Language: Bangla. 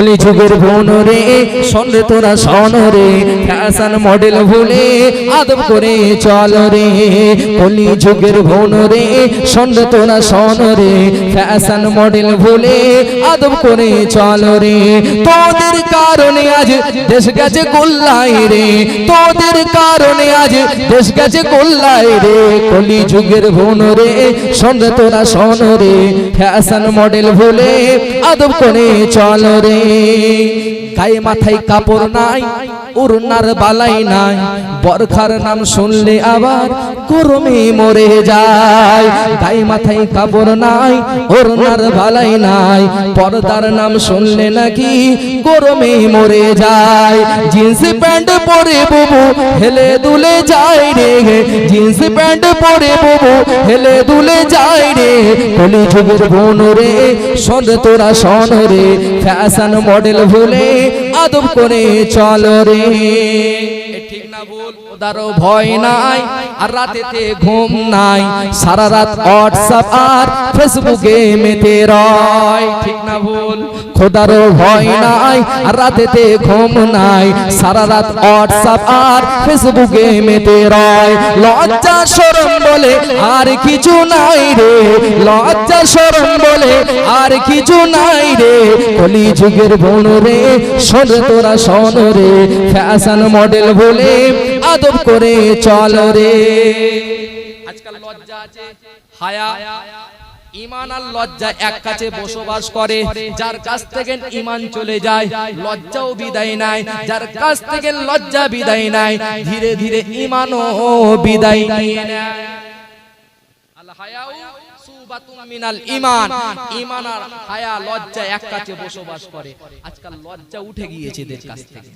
কলি যুগের বোন রে সন্ধ্যে তোরা সন রে। ফ্যাশন মডেল ভুলে আদব করে চল রে। কলি যুগের বোন রে সন্ধ্যে তোরা সন রে। ফ্যাশন মডেল ভুলে আদব করে চল রে। তোদের কারণে আজ দেশ গেছে গোল্লাই রে। তোদের কারণে আজ দেশ গেছে গোল্লাই রে। কলি যুগের বোন রে সন্ধ্যে তোরা সন রে। ফ্যাশন মডেল ভুলে আদব করে চল রে। গায়ে মাথায় কাপড় নাই, উড়নার বালাই নাই। বরখার নাম শুনলে আবার গরমে মরে যায়। গায়ে মাথায় কাপড় নাই ওড়নার বালাই নাই। পর্দার নাম শুনলে নাকি গরমে মরে যায়। জিন্স প্যান্ট পরে বুবু হেলে দুলে যায় রে। জিন্স প্যান্ট পরে বুবু হেলে দুলে যায় রে। কলি যুগের বোন রে সদ তোরা সন রে। ফ্যাশন মডেল ভুলে আদব করে চল রে। ঠিক না ভুল, ওদারও ভয় নাই, আর রাতেতে ঘুম নাই। সারা রাত হোয়াটসঅ্যাপ আর ফেসবুকে মেতে রয়। ঠিক না ভুল খোদারও ভয় নাই আর রাতেতে ঘুম নাই সারা রাত হোয়াটসঅ্যাপ আর ফেসবুকে মেতে রয়। লজ্জা শরম বলে আর কিছু নাই রে। লজ্জা শরম বলে আর কিছু নাই রে। কলি যুগের বোন রে শোন তোরা শোন রে। ফ্যাশন মডেল বলে আদব করে চল রে। আজকাল লজ্জা আছে হায়া। ইমান আর লজ্জা এক কাছে বসবাস করে। যার কাছ থেকে ইমান চলে যায়, লজ্জাও বিদায় নাই যার কাছ থেকে লজ্জা বিদায় নাই ধীরে ধীরে বিদায় নিয়ে লজ্জা এক কাছে আজকাল লজ্জা উঠে গিয়েছে এদের কাছ থেকে।